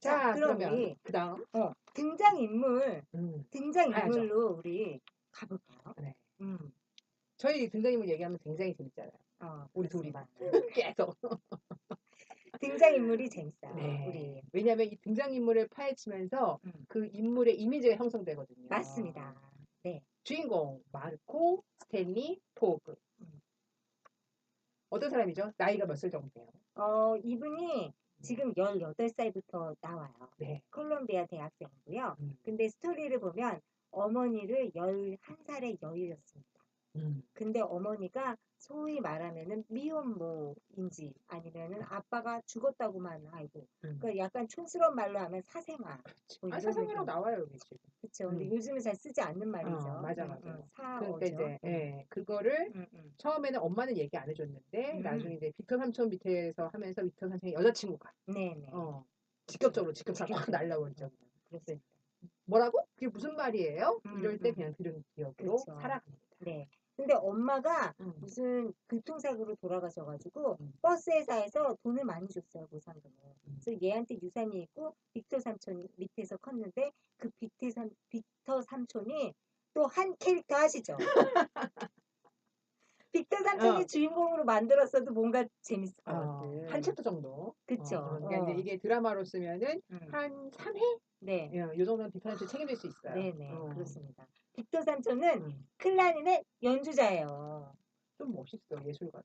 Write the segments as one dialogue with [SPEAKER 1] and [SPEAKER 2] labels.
[SPEAKER 1] 자,
[SPEAKER 2] 자, 그럼 우리
[SPEAKER 1] 그 다음
[SPEAKER 2] 어, 등장 인물
[SPEAKER 1] 음,
[SPEAKER 2] 등장
[SPEAKER 1] 가야죠.
[SPEAKER 2] 인물로 우리 가볼까요?
[SPEAKER 1] 네.
[SPEAKER 2] 음,
[SPEAKER 1] 저희 등장인물 얘기하면 굉장히 재밌잖아요.
[SPEAKER 2] 어,
[SPEAKER 1] 우리
[SPEAKER 2] 그렇습니다.
[SPEAKER 1] 계속.
[SPEAKER 2] 등장 인물이 재밌어요.
[SPEAKER 1] 네.
[SPEAKER 2] 우리
[SPEAKER 1] 왜냐하면 이 등장인물을 파헤치면서
[SPEAKER 2] 음.
[SPEAKER 1] 그 인물의 이미지가 형성되거든요.
[SPEAKER 2] 맞습니다. 네.
[SPEAKER 1] 주인공 마르코 스탠리 포그.
[SPEAKER 2] 음.
[SPEAKER 1] 어떤 사람이죠? 나이가 몇 살 정도 돼요?
[SPEAKER 2] 어, 이분이 지금 18살부터 나와요.
[SPEAKER 1] 네.
[SPEAKER 2] 콜롬비아 대학생이고요.
[SPEAKER 1] 음.
[SPEAKER 2] 근데 스토리를 보면 어머니를 11살에 여의었습니다.
[SPEAKER 1] 음.
[SPEAKER 2] 근데 어머니가 소위 말하면은 미혼모인지 아니면은 아빠가 죽었다고만 알고
[SPEAKER 1] 음.
[SPEAKER 2] 그러니까 약간 촌스러운 말로 하면 사생아 뭐
[SPEAKER 1] 아,
[SPEAKER 2] 느낌.
[SPEAKER 1] 나와요 여기 지금.
[SPEAKER 2] 그렇죠. 근데
[SPEAKER 1] 음.
[SPEAKER 2] 요즘은 잘 쓰지 않는 말이죠.
[SPEAKER 1] 어, 맞아,
[SPEAKER 2] 음,
[SPEAKER 1] 맞아.
[SPEAKER 2] 음, 사어죠.
[SPEAKER 1] 그러니까 이제 예, 그거를
[SPEAKER 2] 음, 음.
[SPEAKER 1] 처음에는 엄마는 얘기 안 해줬는데
[SPEAKER 2] 음.
[SPEAKER 1] 나중에 이제 빅터 삼촌 밑에서 하면서 빅터 삼촌의 여자친구가
[SPEAKER 2] 네네.
[SPEAKER 1] 어, 직접적으로 직접 확
[SPEAKER 2] 직접적으로.
[SPEAKER 1] 날라버리죠.
[SPEAKER 2] 그렇습니다.
[SPEAKER 1] 뭐라고? 그게 무슨 말이에요?
[SPEAKER 2] 음,
[SPEAKER 1] 이럴 때
[SPEAKER 2] 음.
[SPEAKER 1] 그냥 들은 기억으로. 살아갑니다.
[SPEAKER 2] 네. 근데 엄마가
[SPEAKER 1] 음.
[SPEAKER 2] 무슨 교통사고로 돌아가셔가지고
[SPEAKER 1] 음.
[SPEAKER 2] 버스 회사에서 돈을 많이 줬어요 보상금을.
[SPEAKER 1] 음.
[SPEAKER 2] 그래서 얘한테 유산이 있고 빅터 삼촌 밑에서 컸는데 그 빅터 삼 빅터 삼촌이 또 한 캐릭터 아시죠? 빅터 삼촌이
[SPEAKER 1] 어.
[SPEAKER 2] 주인공으로 만들었어도 뭔가 재밌을 것
[SPEAKER 1] 어,
[SPEAKER 2] 같은.
[SPEAKER 1] 한 챕터 정도.
[SPEAKER 2] 그쵸.
[SPEAKER 1] 어, 그러니까
[SPEAKER 2] 어.
[SPEAKER 1] 이게 드라마로 쓰면은
[SPEAKER 2] 음.
[SPEAKER 1] 한 3회?
[SPEAKER 2] 네.
[SPEAKER 1] 이 정도는 빅터한테 책임질 수 있어요.
[SPEAKER 2] 네네
[SPEAKER 1] 어.
[SPEAKER 2] 그렇습니다. 빅터 삼촌은
[SPEAKER 1] 음.
[SPEAKER 2] 클라리넷 연주자예요.
[SPEAKER 1] 좀 멋있어 예술가라.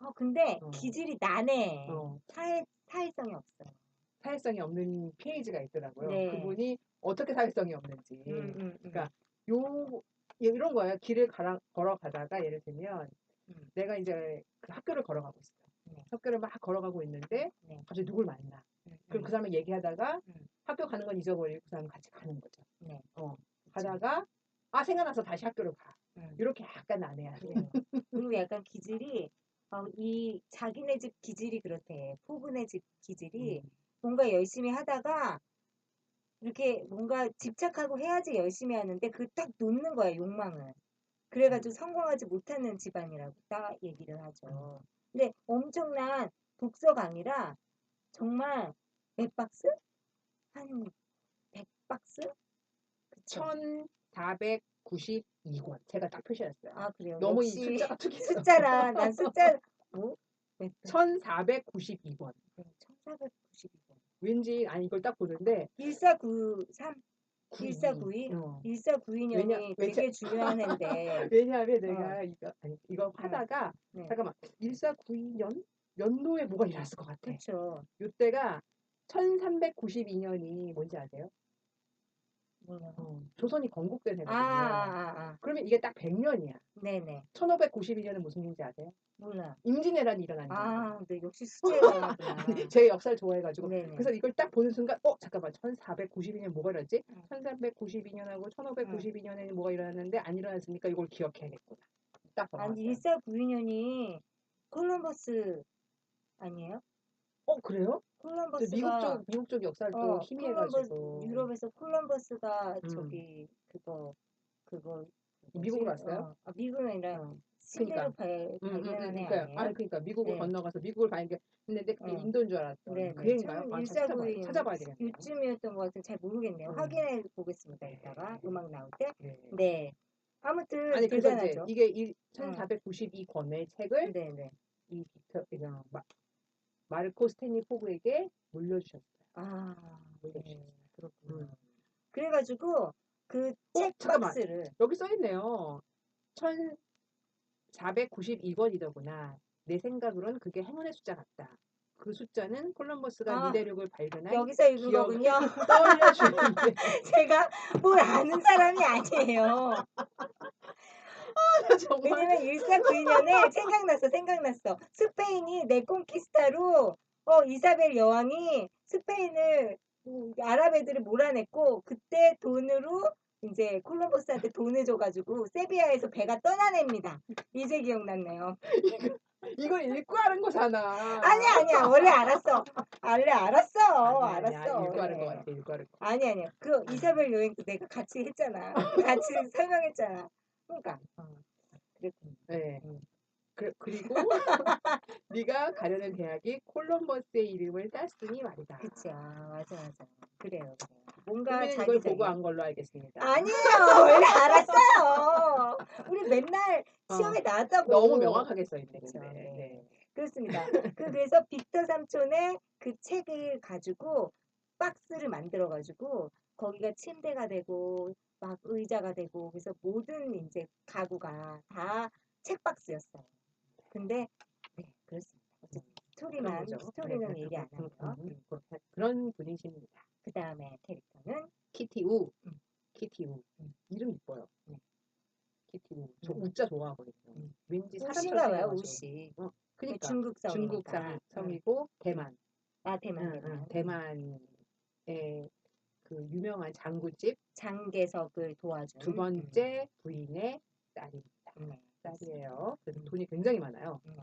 [SPEAKER 2] 어 근데
[SPEAKER 1] 어.
[SPEAKER 2] 기질이 난해.
[SPEAKER 1] 어.
[SPEAKER 2] 사회 사회성이 없어요.
[SPEAKER 1] 사회성이 없는 페이지가 있더라고요.
[SPEAKER 2] 네.
[SPEAKER 1] 그분이 어떻게 사회성이 없는지.
[SPEAKER 2] 음, 음, 음.
[SPEAKER 1] 그러니까 요 이런 거예요. 길을 가라, 걸어가다가 예를 들면
[SPEAKER 2] 음.
[SPEAKER 1] 내가 이제 그 학교를 걸어가고 있어.
[SPEAKER 2] 네.
[SPEAKER 1] 학교를 막 걸어가고 있는데
[SPEAKER 2] 네.
[SPEAKER 1] 갑자기 누굴 만나.
[SPEAKER 2] 음,
[SPEAKER 1] 그럼
[SPEAKER 2] 음.
[SPEAKER 1] 그 사람을 얘기하다가
[SPEAKER 2] 음.
[SPEAKER 1] 학교 가는 건 잊어버리고 그 사람 같이 가는 거죠.
[SPEAKER 2] 네.
[SPEAKER 1] 어. 가다가 아 생각나서 다시 학교로 가.
[SPEAKER 2] 음.
[SPEAKER 1] 이렇게 약간 안 해야
[SPEAKER 2] 돼. 그리고 약간 기질이 어, 이 자기네 집 기질이 그렇대. 포근의 집 기질이
[SPEAKER 1] 음.
[SPEAKER 2] 뭔가 열심히 하다가 이렇게 뭔가 집착하고 해야지 열심히 하는데 그 딱 놓는 거야 욕망을. 그래가지고 음. 성공하지 못하는 집안이라고 딱 얘기를 하죠. 음. 근데 엄청난 독서가 아니라 정말 몇 박스? 한 100박스? 천
[SPEAKER 1] 492권. 제가 딱 표시했어요.
[SPEAKER 2] 아, 그래요?
[SPEAKER 1] 너무 이 숫자가 특이
[SPEAKER 2] 숫자라, 난 숫자, 뭐?
[SPEAKER 1] 1492권.
[SPEAKER 2] 네, 1492권.
[SPEAKER 1] 왠지, 아니, 이걸 딱 보는데.
[SPEAKER 2] 1493. 1492?
[SPEAKER 1] 어.
[SPEAKER 2] 1492년이
[SPEAKER 1] 왜냐,
[SPEAKER 2] 되게 왜냐, 중요한 해인데.
[SPEAKER 1] 왜냐하면 어. 내가 어. 이거, 아니, 이거
[SPEAKER 2] 어.
[SPEAKER 1] 하다가,
[SPEAKER 2] 네.
[SPEAKER 1] 잠깐만, 1492년? 연도에 뭐가 일어났을 것 같아.
[SPEAKER 2] 그렇죠.
[SPEAKER 1] 이때가 1392년이 뭔지 아세요? 어, 조선이 건국된
[SPEAKER 2] 아,
[SPEAKER 1] 해거든요.
[SPEAKER 2] 아, 아, 아.
[SPEAKER 1] 그러면 이게 딱 100년이야.
[SPEAKER 2] 네네.
[SPEAKER 1] 1592년은 무슨 일인지 아세요?
[SPEAKER 2] 몰라.
[SPEAKER 1] 임진왜란이 일어난 거예요.
[SPEAKER 2] 아, 네, 역시
[SPEAKER 1] 아니, 제 역사를 좋아해가지고
[SPEAKER 2] 네네.
[SPEAKER 1] 그래서 이걸 딱 보는 순간 어 잠깐만 1492년 뭐가 일어났지?
[SPEAKER 2] 음.
[SPEAKER 1] 1392년하고 1592년에는 뭐가 일어났는데 안 일어났으니까 이걸 기억해야겠구나. 딱
[SPEAKER 2] 아니,
[SPEAKER 1] 넘어갔어요.
[SPEAKER 2] 1492년이 콜럼버스 아니에요?
[SPEAKER 1] 어 그래요? 저
[SPEAKER 2] 콜럼버스가
[SPEAKER 1] 미국 쪽 미국 쪽 역사를 또
[SPEAKER 2] 어,
[SPEAKER 1] 희미해가지고
[SPEAKER 2] 콜럼버스, 유럽에서 콜럼버스가
[SPEAKER 1] 음.
[SPEAKER 2] 저기 그거 그거
[SPEAKER 1] 미국으로
[SPEAKER 2] 뭐지?
[SPEAKER 1] 왔어요?
[SPEAKER 2] 어, 아, 미국은 아니라
[SPEAKER 1] 어. 그러니까.
[SPEAKER 2] 발,
[SPEAKER 1] 음, 음, 음, 그러니까요.
[SPEAKER 2] 아니에요?
[SPEAKER 1] 아 그러니까 미국을
[SPEAKER 2] 네.
[SPEAKER 1] 건너가서 미국을 발견했는데 그게
[SPEAKER 2] 어.
[SPEAKER 1] 인도인 줄 알았던
[SPEAKER 2] 네,
[SPEAKER 1] 그
[SPEAKER 2] 네.
[SPEAKER 1] 얘기인가요?
[SPEAKER 2] 참
[SPEAKER 1] 아, 찾아봐야,
[SPEAKER 2] 1492
[SPEAKER 1] 찾아봐야 되겠네요.
[SPEAKER 2] 요쯤이었던 것 같은 잘 모르겠네요.
[SPEAKER 1] 음.
[SPEAKER 2] 확인해 보겠습니다. 이따가
[SPEAKER 1] 네.
[SPEAKER 2] 음악 나올 때.
[SPEAKER 1] 네.
[SPEAKER 2] 네. 아무튼
[SPEAKER 1] 아니 그래서 이제
[SPEAKER 2] 대단하죠.
[SPEAKER 1] 이게 이 1492권의 책을
[SPEAKER 2] 네, 네.
[SPEAKER 1] 이 빅터 이거 마, 마르코 스탠리 포그에게 물려주셨어요.
[SPEAKER 2] 아, 네.
[SPEAKER 1] 물려주셨어요.
[SPEAKER 2] 그렇군요.
[SPEAKER 1] 음.
[SPEAKER 2] 그래가지고 그책
[SPEAKER 1] 잠깐만.
[SPEAKER 2] 박스를
[SPEAKER 1] 여기 써 있네요. 1492권이더구나. 내 생각으로는 그게 행운의 숫자 같다. 그 숫자는 콜럼버스가
[SPEAKER 2] 아,
[SPEAKER 1] 미대륙을 발견한
[SPEAKER 2] 여기서 읽은 거군요.
[SPEAKER 1] 떠올려주는데
[SPEAKER 2] 제가 뭘 아는 사람이 아니에요.
[SPEAKER 1] 정말
[SPEAKER 2] 왜냐면 1492년에 생각났어, 생각났어. 스페인이 네콩키스타로 어, 이사벨 여왕이 스페인을 음, 아랍 애들을 몰아냈고 그때 돈으로 이제 콜럼버스한테 돈을 줘가지고 세비야에서 배가 떠나냅니다. 이제 기억났네요.
[SPEAKER 1] 이걸 읽고 하는 거잖아.
[SPEAKER 2] 아니야, 아니야. 원래 알았어. 원래 알았어.
[SPEAKER 1] 아니, 아니,
[SPEAKER 2] 알았어.
[SPEAKER 1] 아니, 읽고 하는 거. 같아. 읽고 하는 거.
[SPEAKER 2] 아니 아니야. 그 이사벨 여행도 내가 같이 했잖아. 같이 설명했잖아. 그러니까 어, 그랬군요.
[SPEAKER 1] 네.
[SPEAKER 2] 음.
[SPEAKER 1] 그, 그리고 네가 가려는 대학이 콜럼버스의 이름을 땄으니 말이다.
[SPEAKER 2] 그쵸. 맞아, 맞아. 그래요, 그래요. 뭔가
[SPEAKER 1] 그러면 이걸. 보고 한 걸로 알겠습니다.
[SPEAKER 2] 아니에요. 원래 알았어요. 우리 맨날
[SPEAKER 1] 어,
[SPEAKER 2] 시험에 나왔다고.
[SPEAKER 1] 너무 명확하게 써있네.
[SPEAKER 2] 그쵸. 네.
[SPEAKER 1] 네.
[SPEAKER 2] 그렇습니다. 그- 그래서 빅터 삼촌의 그 책을 가지고 박스를 만들어 가지고 거기가 침대가 되고 막 의자가 되고 그래서 모든 이제 가구가 다 책박스였어요. 근데 네 그렇습니다. 어쨌든
[SPEAKER 1] 그런
[SPEAKER 2] 스토리만
[SPEAKER 1] 거죠.
[SPEAKER 2] 스토리는
[SPEAKER 1] 네,
[SPEAKER 2] 얘기 안
[SPEAKER 1] 음,
[SPEAKER 2] 하고요.
[SPEAKER 1] 음, 음, 그- 그런 분이십니다.
[SPEAKER 2] 그 다음에 캐릭터는
[SPEAKER 1] 키티 우.
[SPEAKER 2] 음.
[SPEAKER 1] 키티 우.
[SPEAKER 2] 음.
[SPEAKER 1] 이름 이뻐요.
[SPEAKER 2] 네.
[SPEAKER 1] 키티 우. 저
[SPEAKER 2] 음.
[SPEAKER 1] 우자 좋아하거든요.
[SPEAKER 2] 음.
[SPEAKER 1] 왠지 사람처럼
[SPEAKER 2] 봐요.
[SPEAKER 1] 생겨가지고.
[SPEAKER 2] 우시.
[SPEAKER 1] 그러니까
[SPEAKER 2] 중국 성이니까.
[SPEAKER 1] 중국 성- 성이고 대만.
[SPEAKER 2] 아 대만
[SPEAKER 1] 응,
[SPEAKER 2] 대만.
[SPEAKER 1] 응, 대만의 그 유명한 장구집
[SPEAKER 2] 장개석을 도와준
[SPEAKER 1] 두 번째 부인의 딸입니다.
[SPEAKER 2] 음, 네.
[SPEAKER 1] 딸이에요. 그래서
[SPEAKER 2] 음.
[SPEAKER 1] 돈이 굉장히 많아요.
[SPEAKER 2] 네.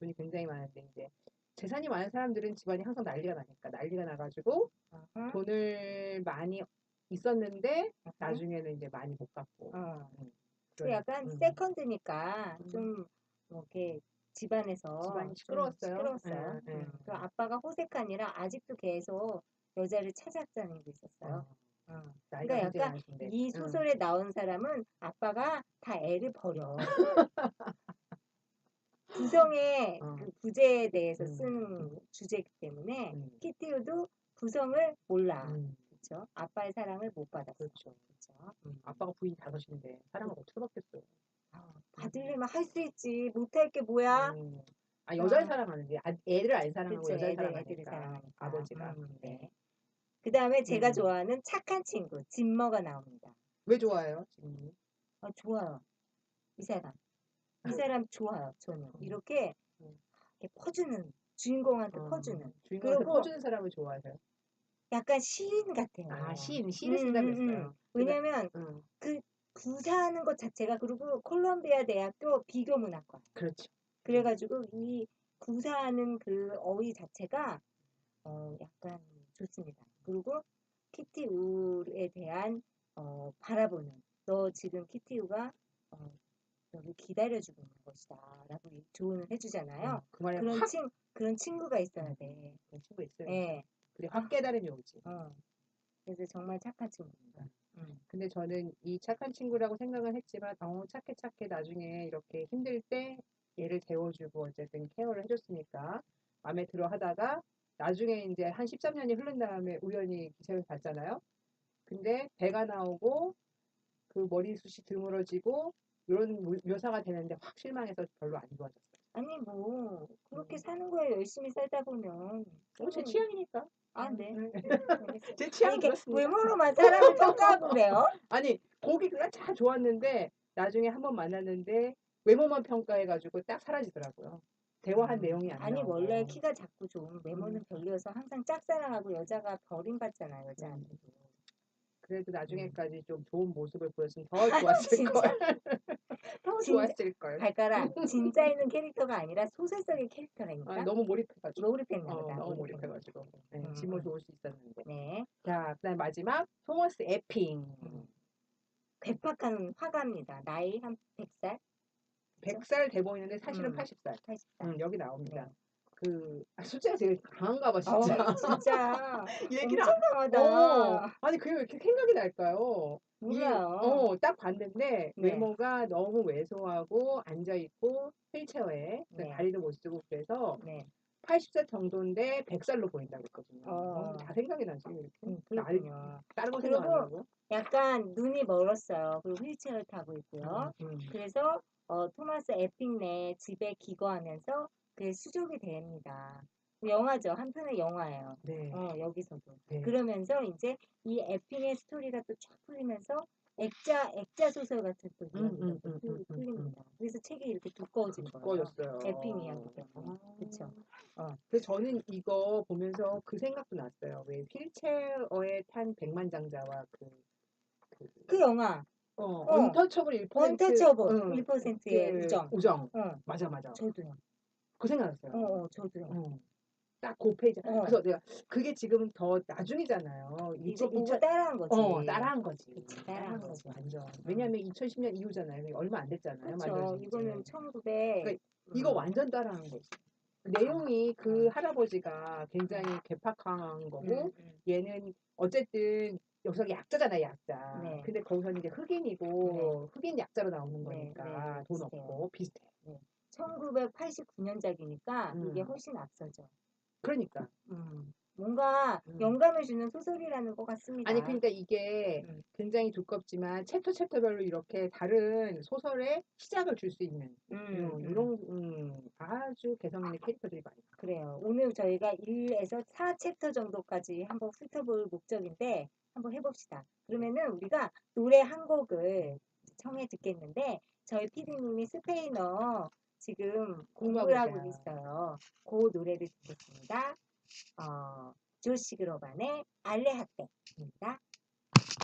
[SPEAKER 1] 돈이 굉장히 많은데 이제 재산이 많은 사람들은 집안이 항상 난리가 나니까 난리가 나가지고
[SPEAKER 2] 어허.
[SPEAKER 1] 돈을 많이 있었는데
[SPEAKER 2] 어허.
[SPEAKER 1] 나중에는 이제 많이 못 갚고
[SPEAKER 2] 어. 그
[SPEAKER 1] 그런,
[SPEAKER 2] 약간
[SPEAKER 1] 음,
[SPEAKER 2] 세컨드니까
[SPEAKER 1] 음.
[SPEAKER 2] 좀 이렇게 집안에서
[SPEAKER 1] 집안이
[SPEAKER 2] 좀
[SPEAKER 1] 시끄러웠어요.
[SPEAKER 2] 시끄러웠어요.
[SPEAKER 1] 예, 예.
[SPEAKER 2] 음. 그 아빠가 호색하니라 아직도 계속 여자를 찾아다니고 있었어요.
[SPEAKER 1] 어,
[SPEAKER 2] 어.
[SPEAKER 1] 나이가
[SPEAKER 2] 그러니까 약간
[SPEAKER 1] 많으신데
[SPEAKER 2] 이
[SPEAKER 1] 응.
[SPEAKER 2] 소설에 나온 사람은 아빠가 다 애를 버려. 부성의
[SPEAKER 1] 어.
[SPEAKER 2] 그 부재에 대해서
[SPEAKER 1] 음.
[SPEAKER 2] 쓴 주제이기 때문에
[SPEAKER 1] 음,
[SPEAKER 2] 키티우도 부성을 몰라.
[SPEAKER 1] 음,
[SPEAKER 2] 그렇죠? 아빠의 사랑을 못 받았어.
[SPEAKER 1] 그렇죠.
[SPEAKER 2] 그렇죠?
[SPEAKER 1] 음, 아빠가 부인 다섯인데 사랑을 어떻게 받겠어요?
[SPEAKER 2] 아, 받으려면 할 수 있지. 못할 게 뭐야?
[SPEAKER 1] 음. 아 여자를
[SPEAKER 2] 아.
[SPEAKER 1] 사랑하는데 아, 애를 안 사랑하고
[SPEAKER 2] 그쵸,
[SPEAKER 1] 여자를
[SPEAKER 2] 애들,
[SPEAKER 1] 사랑하니까
[SPEAKER 2] 애들을 사랑하니까.
[SPEAKER 1] 아버지가
[SPEAKER 2] 음, 네. 그 다음에 제가
[SPEAKER 1] 음.
[SPEAKER 2] 좋아하는 착한 친구, 진머가 나옵니다.
[SPEAKER 1] 왜 좋아해요? 지금?
[SPEAKER 2] 아, 좋아요. 이 사람. 이 사람 좋아요, 저는. 이렇게,
[SPEAKER 1] 음.
[SPEAKER 2] 이렇게 퍼주는, 주인공한테
[SPEAKER 1] 어,
[SPEAKER 2] 퍼주는.
[SPEAKER 1] 주인공한테
[SPEAKER 2] 그리고-
[SPEAKER 1] 퍼주는 사람을 좋아하세요?
[SPEAKER 2] 약간 시인 같아요.
[SPEAKER 1] 아 시인 시를
[SPEAKER 2] 음,
[SPEAKER 1] 쓴다
[SPEAKER 2] 음. 왜냐면
[SPEAKER 1] 응,
[SPEAKER 2] 구사하는 것 자체가, 그리고 콜롬비아 대학교 비교문학과.
[SPEAKER 1] 그렇죠.
[SPEAKER 2] 그래가지고 이 구사하는 그 어휘 자체가 어 약간 좋습니다. 그리고 키티 우에 대한 어 바라보는 너 지금 키티 우가 어 너를 기다려주고 있는 것이다 라고 이 조언을 해주잖아요.
[SPEAKER 1] 응, 그 말에
[SPEAKER 2] 그런
[SPEAKER 1] 확
[SPEAKER 2] 친 그런 친구가 있어야 돼.
[SPEAKER 1] 그런 친구 있어요.
[SPEAKER 2] 예.
[SPEAKER 1] 그래 확 깨달음이 오지.
[SPEAKER 2] 어. 그래서 정말 착한 친구입니다. 음.
[SPEAKER 1] 근데 저는 이 착한 친구라고 생각은 했지만 어 착해 착해 나중에 이렇게 힘들 때 얘를 재워주고 어쨌든 케어를 해줬으니까 마음에 들어 하다가 나중에 이제 한 13년이 흐른 다음에 우연히 기사를 봤잖아요. 근데 배가 나오고 그 머리숱이 드물어지고 이런 모- 묘사가 되는데 확 실망해서 별로 안 좋아졌어요.
[SPEAKER 2] 아니 뭐 그렇게
[SPEAKER 1] 음.
[SPEAKER 2] 사는 거에 열심히 살다 보면
[SPEAKER 1] 어, 제
[SPEAKER 2] 음,
[SPEAKER 1] 취향이니까.
[SPEAKER 2] 아 네.
[SPEAKER 1] 네.
[SPEAKER 2] 알겠어요.
[SPEAKER 1] 제 취향 그렇습니다.
[SPEAKER 2] 외모로만 사람을 평가하고 그래요?
[SPEAKER 1] 아니 고기가 다 좋았는데 나중에 한번 만났는데 외모만 평가해가지고 딱 사라지더라고요. 대화한 내용이 안
[SPEAKER 2] 아니. 원래 키가 작고 좋은 외모는
[SPEAKER 1] 음.
[SPEAKER 2] 별로여서 항상 짝사랑하고 여자가 버림받잖아요 여자한테도
[SPEAKER 1] 그래도
[SPEAKER 2] 음.
[SPEAKER 1] 나중에까지 좀 좋은 모습을 보였으면 더 좋았을
[SPEAKER 2] 진짜.
[SPEAKER 1] 걸. 더. 좋았을 걸.
[SPEAKER 2] 발가락 진짜 있는 캐릭터가 아니라 소설 속의 캐릭터라니까
[SPEAKER 1] 아, 너무 몰입해가지고.
[SPEAKER 2] 몰입했나
[SPEAKER 1] 어,
[SPEAKER 2] 보다
[SPEAKER 1] 너무
[SPEAKER 2] 몰입했나
[SPEAKER 1] 몰입해가지고. 네,
[SPEAKER 2] 음,
[SPEAKER 1] 지모
[SPEAKER 2] 음.
[SPEAKER 1] 좋을 수 있었는데.
[SPEAKER 2] 네
[SPEAKER 1] 자, 그다음 마지막 토머스 에핑.
[SPEAKER 2] 음. 괴팍한 화가입니다 나이 한 100살
[SPEAKER 1] 100살 돼 보이는데 사실은
[SPEAKER 2] 음.
[SPEAKER 1] 80살.
[SPEAKER 2] 80살
[SPEAKER 1] 음, 여기 나옵니다.
[SPEAKER 2] 네.
[SPEAKER 1] 그 아, 숫자가 되게 강한가 봐
[SPEAKER 2] 어,
[SPEAKER 1] 진짜.
[SPEAKER 2] 진짜
[SPEAKER 1] 얘기를
[SPEAKER 2] 엄청
[SPEAKER 1] 안-
[SPEAKER 2] 강하다
[SPEAKER 1] 어, 아니 그게 왜 이렇게 생각이 날까요? 이-
[SPEAKER 2] 몰라요
[SPEAKER 1] 어, 딱 봤는데
[SPEAKER 2] 네.
[SPEAKER 1] 외모가 너무 왜소하고 앉아 있고 휠체어에
[SPEAKER 2] 네.
[SPEAKER 1] 다리도 못 쓰고 그래서
[SPEAKER 2] 네
[SPEAKER 1] 80살 정도인데 100살로 보인다고 했거든요.
[SPEAKER 2] 어.
[SPEAKER 1] 어, 다 생각이 나지 이렇게.
[SPEAKER 2] 음,
[SPEAKER 1] 나이- 다른 거 생각 안 하고.
[SPEAKER 2] 약간 눈이 멀었어요 그리고 휠체어를 타고 있고요
[SPEAKER 1] 음, 음.
[SPEAKER 2] 그래서 어, 토마스 에픽네 집에 기거하면서 그게 수족이 됩니다. 영화죠. 한편의 영화예요.
[SPEAKER 1] 네.
[SPEAKER 2] 어, 여기서도.
[SPEAKER 1] 네.
[SPEAKER 2] 그러면서 이제 이 에픽의 스토리가 또 쫙 풀리면서 액자 액자 소설 같은 또
[SPEAKER 1] 음,
[SPEAKER 2] 이야기가
[SPEAKER 1] 음,
[SPEAKER 2] 또
[SPEAKER 1] 음,
[SPEAKER 2] 풀-
[SPEAKER 1] 음, 음,
[SPEAKER 2] 풀립니다. 그래서 책이 이렇게 두꺼워진 거예요.
[SPEAKER 1] 두꺼워졌어요.
[SPEAKER 2] 에픽 이야기 때문에.
[SPEAKER 1] 아.
[SPEAKER 2] 그쵸. 어.
[SPEAKER 1] 그래서 저는 이거 보면서 그 생각도 났어요. 왜 휠체어에 탄 백만장자와 그, 그
[SPEAKER 2] 그 영화
[SPEAKER 1] 어,
[SPEAKER 2] 어.
[SPEAKER 1] 언터처블 1%
[SPEAKER 2] 언터처블
[SPEAKER 1] 응,
[SPEAKER 2] 1%의
[SPEAKER 1] 그
[SPEAKER 2] 우정.
[SPEAKER 1] 우정.
[SPEAKER 2] 어,
[SPEAKER 1] 맞아 맞아.
[SPEAKER 2] 저도요.
[SPEAKER 1] 그 생각났어요.
[SPEAKER 2] 어, 어, 저도요.
[SPEAKER 1] 어. 딱그 페이지.
[SPEAKER 2] 어.
[SPEAKER 1] 그래서 내가 그게 지금 더 나중이잖아요.
[SPEAKER 2] 이거
[SPEAKER 1] 2000
[SPEAKER 2] 보고 따라한 거지.
[SPEAKER 1] 어, 따라한 거지.
[SPEAKER 2] 그치,
[SPEAKER 1] 따라한
[SPEAKER 2] 따라한
[SPEAKER 1] 거지,
[SPEAKER 2] 거지.
[SPEAKER 1] 완전. 왜냐면 2010년 이후잖아요. 얼마 안 됐잖아요.
[SPEAKER 2] 그렇죠. 이거는 1900.
[SPEAKER 1] 그러니까 이거
[SPEAKER 2] 음.
[SPEAKER 1] 완전 따라한 거지. 내용이 그
[SPEAKER 2] 음.
[SPEAKER 1] 할아버지가 굉장히 괴팍한 거고
[SPEAKER 2] 음, 음.
[SPEAKER 1] 얘는 어쨌든 여기서 약자잖아요, 약자.
[SPEAKER 2] 네.
[SPEAKER 1] 근데 거기서는 이제 흑인이고 흑인 약자로 나오는
[SPEAKER 2] 네,
[SPEAKER 1] 거니까
[SPEAKER 2] 네,
[SPEAKER 1] 돈
[SPEAKER 2] 비슷해요.
[SPEAKER 1] 없고 비슷해.
[SPEAKER 2] 1989년작이니까 이게
[SPEAKER 1] 음.
[SPEAKER 2] 훨씬 앞서죠.
[SPEAKER 1] 그러니까
[SPEAKER 2] 음. 뭔가
[SPEAKER 1] 음.
[SPEAKER 2] 영감을 주는 소설이라는 것 같습니다.
[SPEAKER 1] 아니 그러니까 이게
[SPEAKER 2] 음.
[SPEAKER 1] 굉장히 두껍지만 챕터 챕터별로 이렇게 다른 소설의 시작을 줄 수 있는
[SPEAKER 2] 음,
[SPEAKER 1] 음,
[SPEAKER 2] 음.
[SPEAKER 1] 이런 음, 아주 개성 있는 캐릭터들이 많아요.
[SPEAKER 2] 그래요. 오늘 저희가 1에서 4챕터 정도까지 한번 훑어볼 목적인데 한번 해봅시다. 그러면은 우리가 노래 한 곡을 청해 듣겠는데 저희 PD님이 스페인어 지금 공부를
[SPEAKER 1] 하고
[SPEAKER 2] 있어요. 그 노래를 듣겠습니다. 어, 조시 그로반의 알레하테입니다.